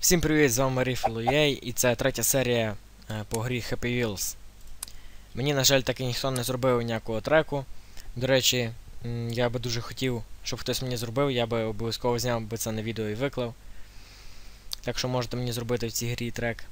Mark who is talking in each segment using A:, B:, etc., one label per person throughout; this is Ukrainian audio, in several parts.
A: Всім привіт, з вами Ріфлоєй, і це третя серія е, по грі Happy Wheels. Мені, на жаль, так і ніхто не зробив ніякого треку. До речі, я би дуже хотів, щоб хтось мені зробив, я би обов'язково зняв би це на відео і виклав. Так що можете мені зробити в цій грі трек.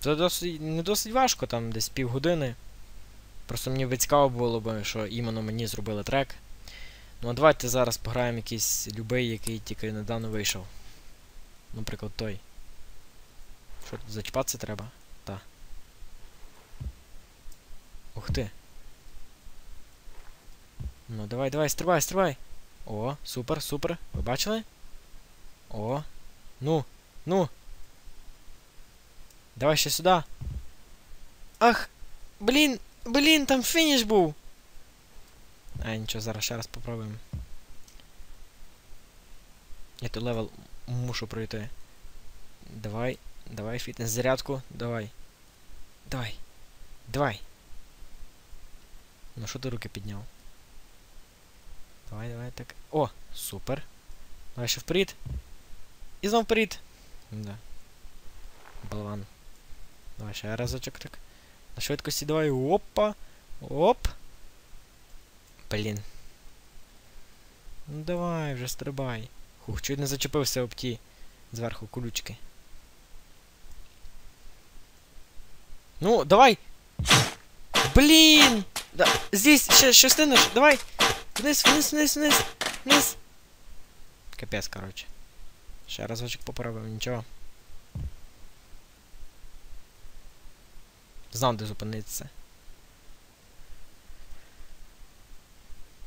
A: Це досить, не досить важко, там десь півгодини. Просто мені би цікаво було б, що іменно мені зробили трек. Ну а давайте зараз пограємо якийсь любий, який тільки недавно вийшов. Наприклад, той. Що тут зачіпатися треба? Та. Ух ти. Ну, давай, давай, стрибай, стрибай. О, супер, супер. Ви бачили? О. Ну, ну. Давай ще сюди. Ах! Блін! Блін, там фініш був! А, нічого, зараз ще раз попробуємо. Я тут левел мушу пройти. Давай, давай, фітнес зарядку, давай. Давай. Давай. Ну що ти руки підняв? Давай, давай, так. О, супер. Давай ще вперед. І знов вперед. Да. Болван. Давай ще разочок так. На швидкості давай. Опа. Оп. Блін. Ну давай, вже стрибай. Хух, чуть не зачепився об ті зверху колючки. Ну, давай! Блін! Да, здесь ще, ще стинеш, давай! Вниз, вниз, вниз, вниз, вниз. Капець, короче. Ще разочок попробуємо, нічого. Знав, де зупинитися.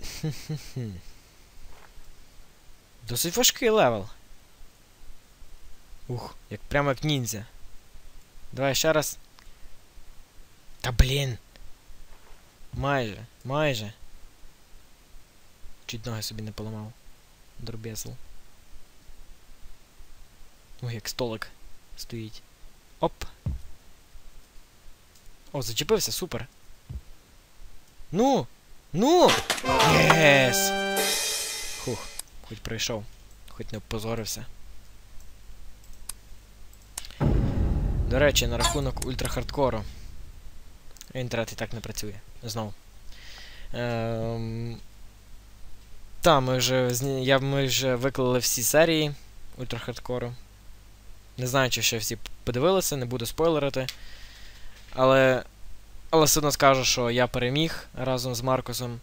A: Хм-хм-хм. Досить важкий левел. Ух, як прямо як ніндзя. Давай ще раз. Та блін. Майже, майже. Чуть ноги собі не поламав. Дробесл. Ой, як столик стоїть. Оп. О, зачепився, супер. Ну! Ну! Єс! Хух. Хоч пройшов, хоч не опозорився. До речі, на рахунок ультрахардкору. Інтернет і так не працює. Знову. Ем... Та, ми вже я, ми вже виклали всі серії ультрахардкору. Не знаю, чи ще всі подивилися, не буду спойлерити. Але. Але все одно скажу, що я переміг разом з Маркусом.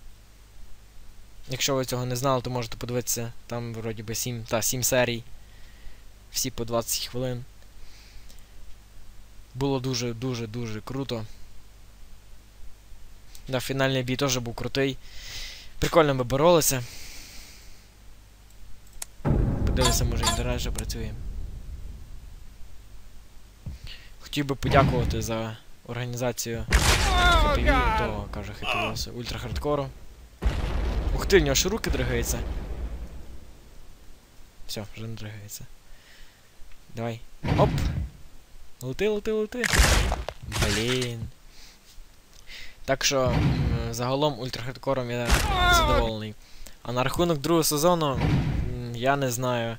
A: Якщо ви цього не знали, то можете подивитися. Там вроді би 7, та, 7 серій. Всі по 20 хвилин. Було дуже-дуже-дуже круто. Да, фінальний бій теж був крутий. Прикольно ми боролися. Подивися, може інтернет вже працює. Хотів би подякувати за організацію Happy Wheel, то каже Happy ультра хардкору. Ух ти, в нього ж руки дригаються. Все, вже не дригається. Давай. Оп! Лети, лети, лети. Блін. Так що, загалом ультрахардкором я задоволений. А на рахунок другого сезону, я не знаю.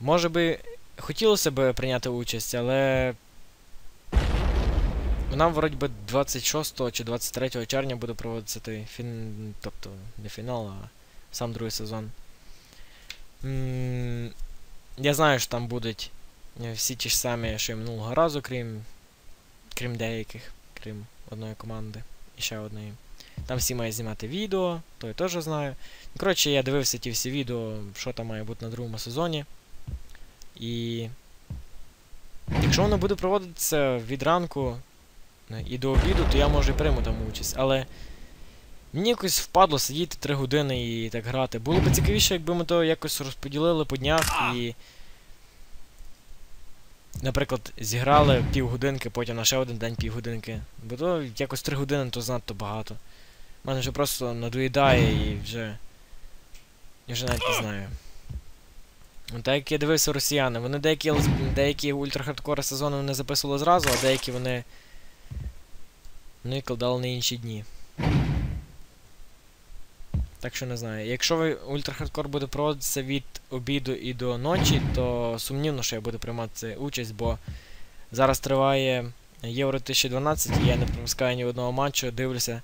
A: Може би хотілося б прийняти участь, але. Нам вроді би 26 чи 23 червня буде проводитися той фін... Тобто не фінал, а сам другий сезон. Я знаю, що там будуть е, всі ті ж самі, що і минулого разу, крім. Крім деяких, крім одної команди і ще одної. Там всі мають знімати відео, то я теж знаю. Коротше, я дивився ті всі відео, що там має бути на другому сезоні. І. Якщо воно буде проводитися від ранку і до обіду, то я може і прийму там участь. Але мені якось впадло сидіти 3 години і так грати. Було б цікавіше, якби ми то якось розподілили по днях і. Наприклад, зіграли півгодинки, потім на ще один день півгодинки. Бо то якось 3 години то занадто багато. У мене вже просто надоїдає і вже. Я вже навіть не знаю. Так як я дивився росіяни, вони деякі деякі ультрахардкори сезони вони записували зразу, а деякі вони. Ну і кладали на інші дні. Так що не знаю. Якщо ви ультрахардкор буде проводитися від обіду і до ночі, то сумнівно, що я буду приймати участь, бо зараз триває Євро 2012, і я не пропускаю ні одного матчу, дивлюся.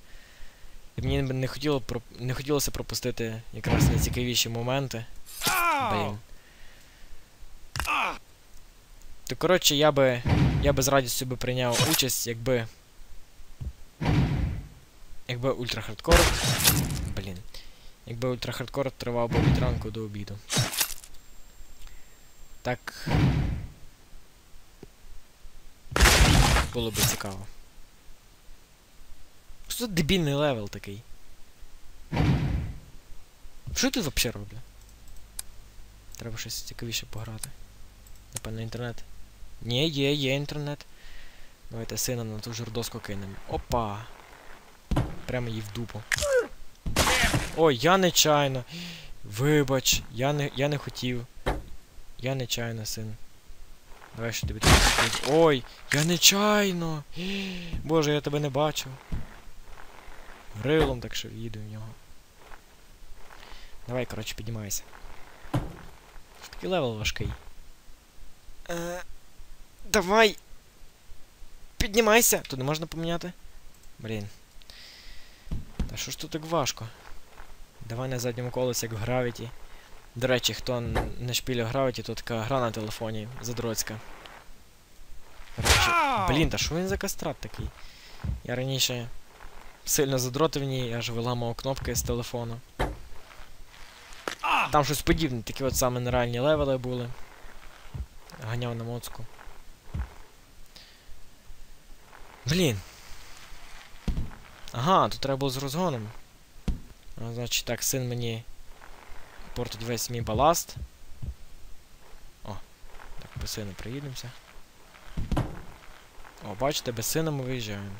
A: І мені не, хотіло, не хотілося пропустити якраз найцікавіші моменти. Блін. То коротше, я би. Я би з радістю би прийняв участь, якби. Якби ультрахардкор. Блін. Якби ультрахардкор тривав би від ранку до обіду. Так. Було би цікаво. Що це дебільний левел такий? Що я тут взагалі роблю? Треба щось цікавіше пограти. Напевно, інтернет. Ні, є, є інтернет. Давайте сина на ту жордоску кинемо. Опа! Прямо їй в дупу. Ой, я нечайно. Вибач, я не, я не хотів. Я нечайно, син. Давай що тобі тут. Ой, я нечайно. Боже, я тебе не бачив. Грилом так що їду в нього. Давай, коротше, піднімайся. Такий левел важкий. Е, давай! Піднімайся! Тут не можна поміняти? Блін. Та що ж тут так важко? Давай на задньому колесі, як в Gravity. До речі, хто не шпіляв Gravity, то така гра на телефоні задроцька. Блін, та що він за кастрат такий? Я раніше сильно задротив в ній, аж виламав кнопки з телефону. Там щось подібне, такі от саме нереальні левели були. Ганяв на моцку. Блін. Ага, тут треба було з розгоном. А, значить так, син мені портить весь мій баласт. О, так, без сина приїдемося. О, бачите, без сина ми виїжджаємо.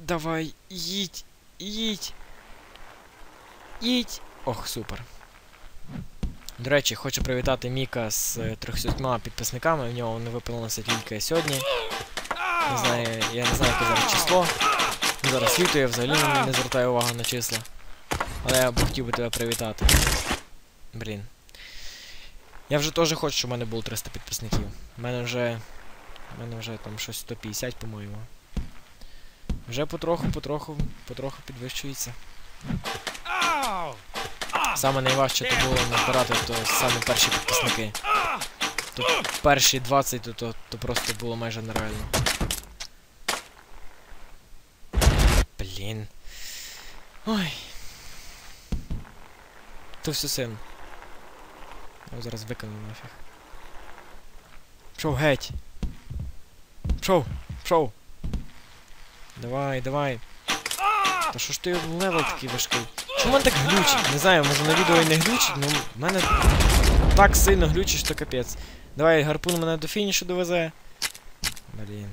A: Давай, їдь, їдь. Їдь. Ох, супер. До речі, хочу привітати Міка з е, 300 підписниками. В нього не виповнилося тільки сьогодні. Не знаю, я не знаю, яке зараз число. Зараз світу, я взагалі не, звертаю увагу на числа. Але я б хотів би тебе привітати. Блін. Я вже теж хочу, щоб в мене було 300 підписників. У мене вже. У мене вже там щось 150, по-моєму. Вже потроху, потроху, потроху підвищується. Саме найважче то було набирати, то саме перші підписники. То перші 20, то, то, то просто було майже нереально. Блін. Ой. То все син. Я зараз викину нафіг. Пшов геть. Пшов, пшов. Давай, давай. Та що ж ти левел такий важкий? Чому мене так глючить? Не знаю, може на відео і не глючить, ну в мене так сильно глючить, що капець. Давай, гарпун мене до фінішу довезе. Блін.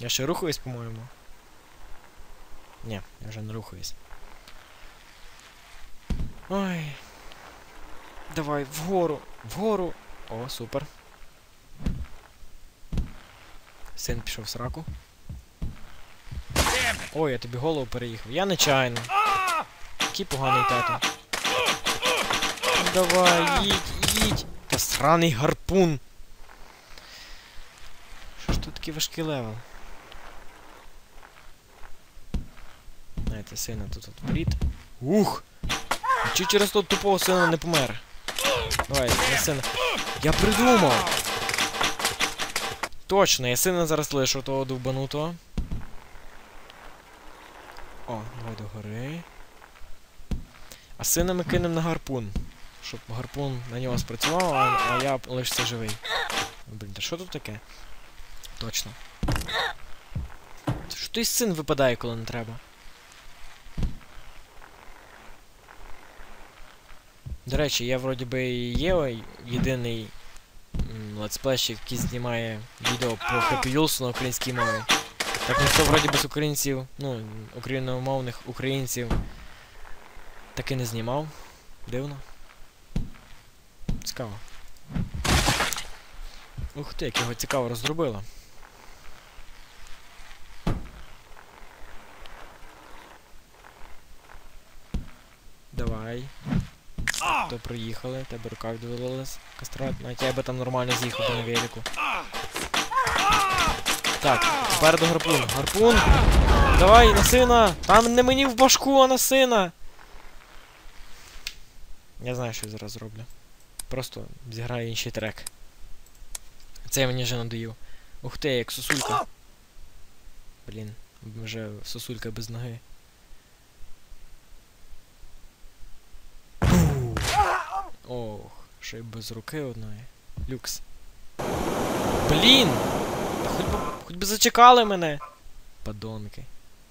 A: Я ще рухаюсь, по-моєму. Ні, я вже не рухаюсь. Ой. Давай, вгору, вгору. О, супер. Син пішов в сраку. Ой, я тобі голову переїхав. Я нечайно. Який поганий тато. Давай, їдь, їдь. Та сраний гарпун. Що ж тут такий важкий левел? Знаєте, сина тут от пліт. Ух! Чи через того тупого сина не помер? Давай, я сина. Я придумав! Точно, я сина зараз лишу того довбанутого. О, давай до гори. А сина ми кинемо на гарпун. Щоб гарпун на нього спрацював, а, а я лишся живий. Блін, та що тут таке? Точно. Що той син випадає, коли не треба? До речі, я вроді би є єдиний м, летсплейщик, який знімає відео про Happy Wheels на українській мові. Так ніхто вроді без українців, ну, україномовних українців таки не знімав. Дивно. Цікаво. Ух ти, як його цікаво розробило. Окей. То проїхали, тебе рука відвалилась кастрат. Навіть я би там нормально з'їхав на велику. Так, попереду гарпун. Гарпун! Давай, на сина! Там не мені в башку, а на сина! Я знаю, що я зараз зроблю. Просто зіграю інший трек. Це мені вже надоїв. Ух ти, як сосулька. Блін, вже сосулька без ноги. Ох, ще й без руки одної. Люкс. Блін! Хоч би, хоч би зачекали мене! Падонки.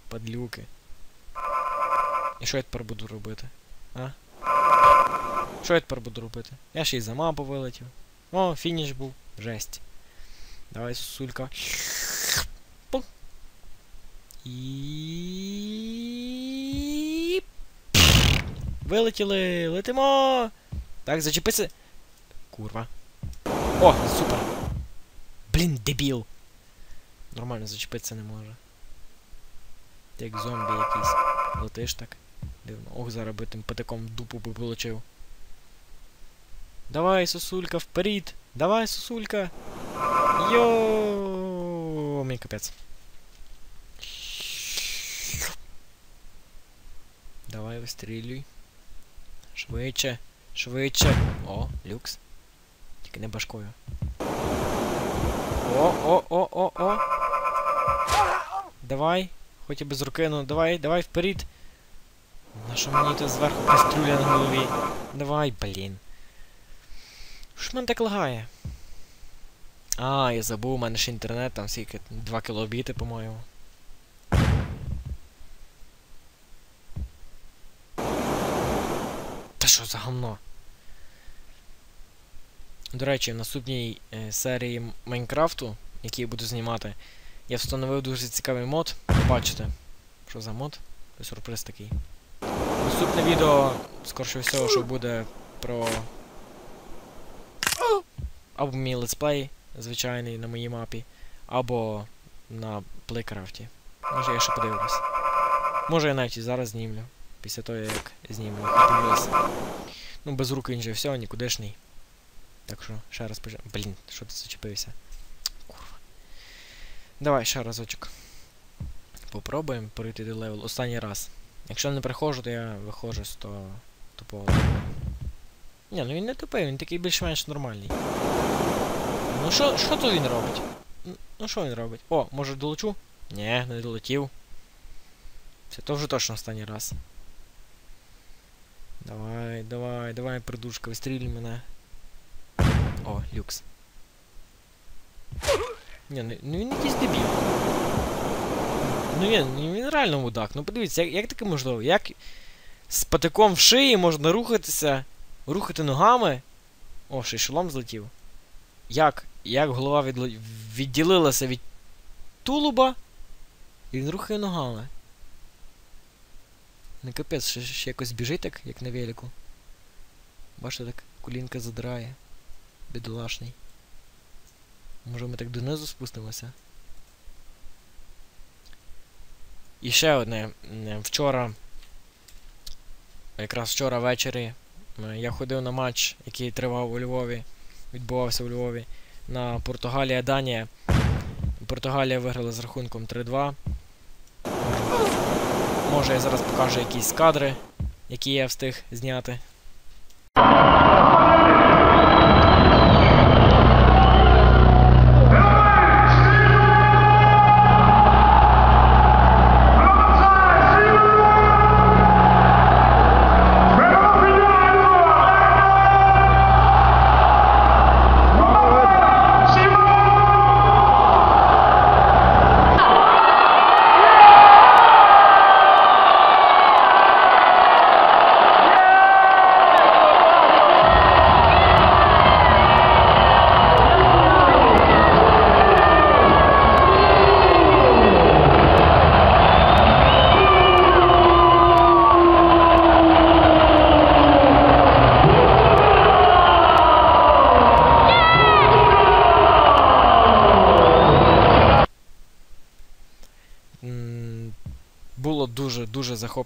A: Падлюки. І що я тепер буду робити? А? Що я тепер буду робити? Я ще й за мапу вилетів. О, фініш був. Жесть. Давай, сусулька. І... Вилетіли! Летимо! Так, зачепися. Курва. О, супер. Блін, дебіл. Нормально зачепитися не може. Ти як зомбі якийсь. Летиш так. Дивно. Ох, зараз би тим патиком дупу би получив. Давай, сосулька, вперед! Давай, сосулька! Йооо, мій капець. Давай, вистрілюй. Швидше, швидше. О, люкс. Тільки не башкою. О, о, о, о, о. Давай. Хоч і без руки, ну давай, давай вперед. На що мені тут зверху кастрюля на голові? Давай, блін. Що ж мене так лагає? А, я забув, у мене ж інтернет, там скільки 2 кілобіти, по-моєму. Що за гамно? До речі, в наступній е, серії Майнкрафту, який я буду знімати, я встановив дуже цікавий мод. Бачите, що за мод? Це сюрприз такий. Наступне відео, скорше всього, що буде про. Або мій летсплей звичайний на моїй мапі, або на плейкрафті. Може я ще подивлюсь. Може я навіть і зараз знімлю. Після того, як Happy Wheels. Ну, без руки він же все, нікудишний. Так що, ще раз пожа... Блін, що ти зачепився? Курва. Давай ще разочок. Попробуємо перейти до левел. Останній раз. Якщо не приходжу, то я виходжу з того тупого. Ні, ну він не тупий, він такий більш-менш нормальний. Ну що що то він робить? Ну що він робить? О, може долечу? Ні, не долетів. Це то вже точно останній раз. Давай, давай, давай, придушка, вистрілюй мене. О, люкс. Ні, ну, ну він якийсь дебіл. Ну він, ну, він реально мудак. Ну подивіться, як, як таке можливо? Як з патиком в шиї можна рухатися, рухати ногами. О, ще злетів. Як? Як голова відл... відділилася від тулуба, і він рухає ногами. Не капець, ще, ще якось біжить так, як на велику. Бачите, так колінка задрає. Бідолашний. Може ми так донизу спустимося? І ще одне. Вчора. Якраз вчора ввечері я ходив на матч, який тривав у Львові. Відбувався у Львові. На Португалія-Данія. Португалія виграла з рахунком 3-2. Може я зараз покажу якісь кадри, які я встиг зняти.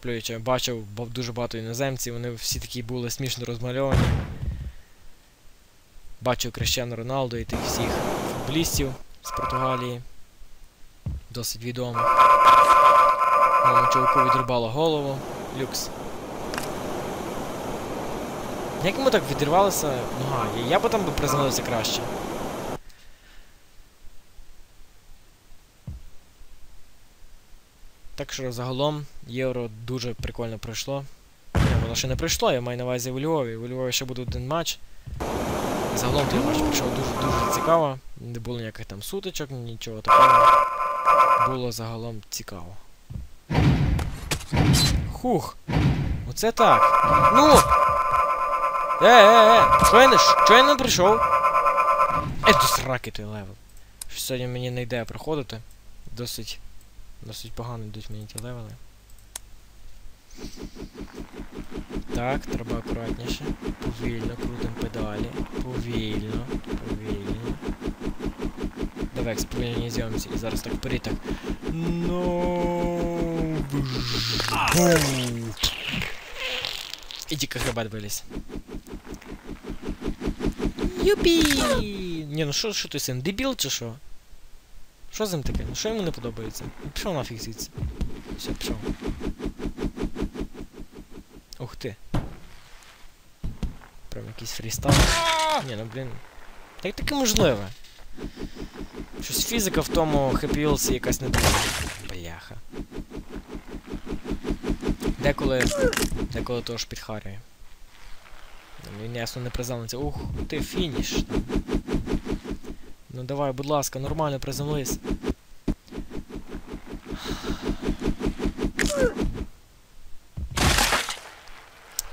A: Захоплююче. Бачив дуже багато іноземців, вони всі такі були смішно розмальовані. Бачив Крещану Роналду і тих всіх футболістів з Португалії. Досить відомих. Моєму чуваку відрубало голову. Люкс. Як йому так відірвалася нога? Я- Я б там би приземлився краще. Так що загалом євро дуже прикольно пройшло. Воно ще не пройшло, я маю на увазі у Львові. У Львові ще буде один матч. Загалом той матч пройшов дуже дуже цікаво. Не було ніяких там сутичок, нічого такого. Було загалом цікаво. Хух! Оце так. Ну! Е, е, е! Що я не, що я не прийшов? Е, до сраки той левел. Сьогодні мені не йде проходити. Досить. Досить погано йдуть мені ті левели. Так, треба акуратніше. Повільно, крутим педалі. Повільно, повільно. Давай, сповільнені зйомці. І зараз так так. Ну. Бум. І тільки хребет виліз. Юпі! Ні, ну що, що ти син, дебіл чи що? Що з ним таке? Що йому не подобається? Пішов нафіг звідси. Все, пішов. Ух ти. Прям якийсь фрістайл. Ні, ну блін. Як таке можливе? Щось фізика в тому Wheels якась не така. Бляха. Деколи. Деколи того ж підхарює. Ну, Він ясно не приземлиться. Ух, ти фініш там. Ну давай, будь ласка, нормально приземлись.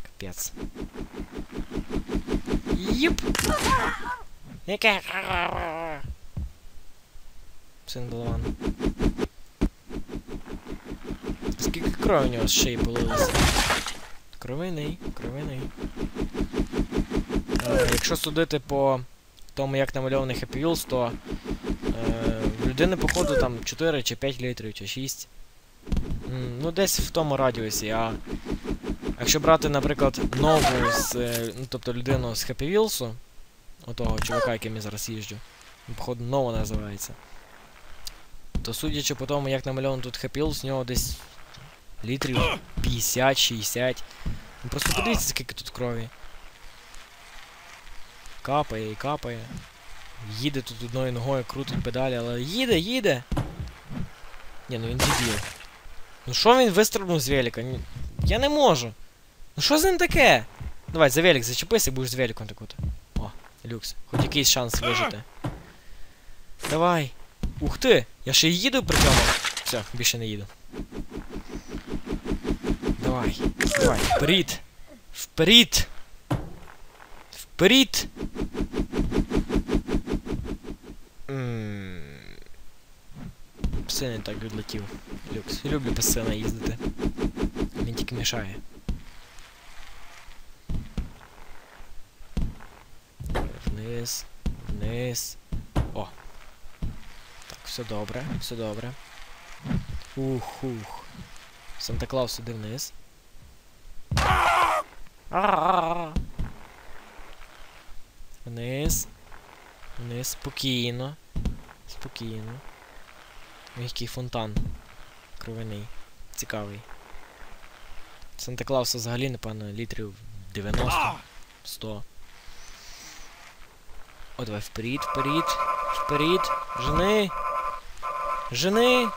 A: Капець. Єп! Яке? Син болван. Скільки крові у нього з шиї полилося? Кровиний, кровиний. Е, якщо судити по тому, як намальований Happy Wheels, то е, людини, походу, там 4 чи 5 літрів, чи 6. Ну, десь в тому радіусі. А якщо брати, наприклад, нову з. е, ну, тобто людину з Happy Wheels, отого чувака, яким я зараз їжджу, походу, нова називається. То судячи по тому, як намальований тут Happy Wheels, в нього десь літрів 50-60. Ну, просто подивіться, скільки тут крові. Капає і капає. Їде тут одною ногою, крутить педалі, але їде, їде! Ні, ну він дебіл. Ну що він вистрибнув з велика? Я не можу. Ну що з ним таке? Давай, за велик зачепися, будеш з великом так от. О, люкс. Хоч якийсь шанс вижити. Давай. Ух ти! Я ще й їду при цьому. Все, більше не їду. Давай, давай, вперед! Вперед! Вперед! Пси не так відлетів. Люкс. Люблю без сина їздити. Він тільки мішає. Вниз. Вниз. О. Так, все добре, все добре. Ух, ух. Санта Клаус іде вниз. А-а-а. Вниз. Вниз. Спокійно. Спокійно. Ой, Який фонтан. Кровяний. Цікавий. Санта Клауса взагалі, напевно, літрів 90. 100. О, давай вперед, вперед, вперед. Жени. Жени.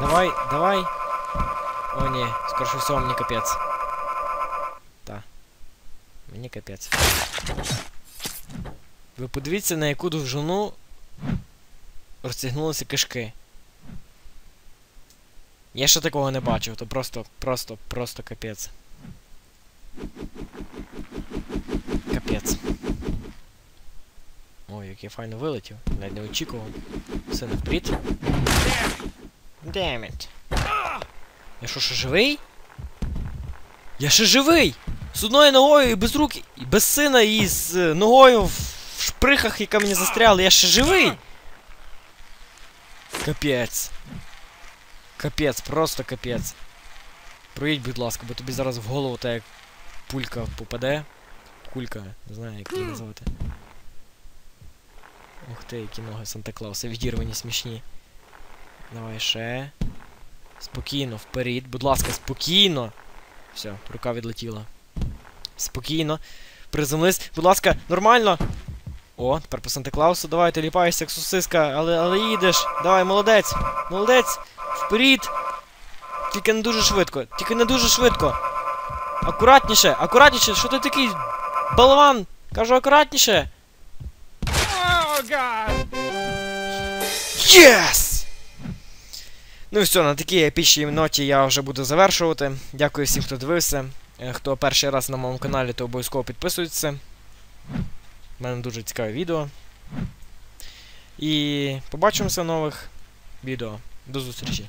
A: Давай, давай. О, ні, скоріше всього мені капець. Мені капець. Ви подивіться, на яку довжину розтягнулися кишки. Я ще такого не бачив, то просто, просто, просто капець. Капець. Ой, як я файно вилетів. Навіть не очікував. Все не. Damn it. Я що, ще живий? Я ще живий! З одною ногою і без рук, і без сина, і з е, ногою в шприхах, яка мені застряла. Я ще живий! Капець. Капець, просто капець. Проїдь, будь ласка, бо тобі зараз в голову та як пулька попаде. Кулька, не знаю, як її назвати. Ух ти, які ноги Санта Клауса відірвані смішні. Давай ще. Спокійно, вперед, будь ласка, спокійно. Все, рука відлетіла. Спокійно. Приземлись, будь ласка, нормально. О, тепер по Санта Клаусу, давай, ти ліпаєшся як сосиска, але, але їдеш. Давай, молодець, молодець, вперед. Тільки не дуже швидко, тільки не дуже швидко. Акуратніше, акуратніше, що ти такий балван? Кажу, акуратніше. Єс! Ну і все, на такій епічній ноті я вже буду завершувати. Дякую всім, хто дивився. Е, Хто перший раз на моєму каналі, то обов'язково підписується. У мене дуже цікаве відео. І побачимося в нових відео. До зустрічі!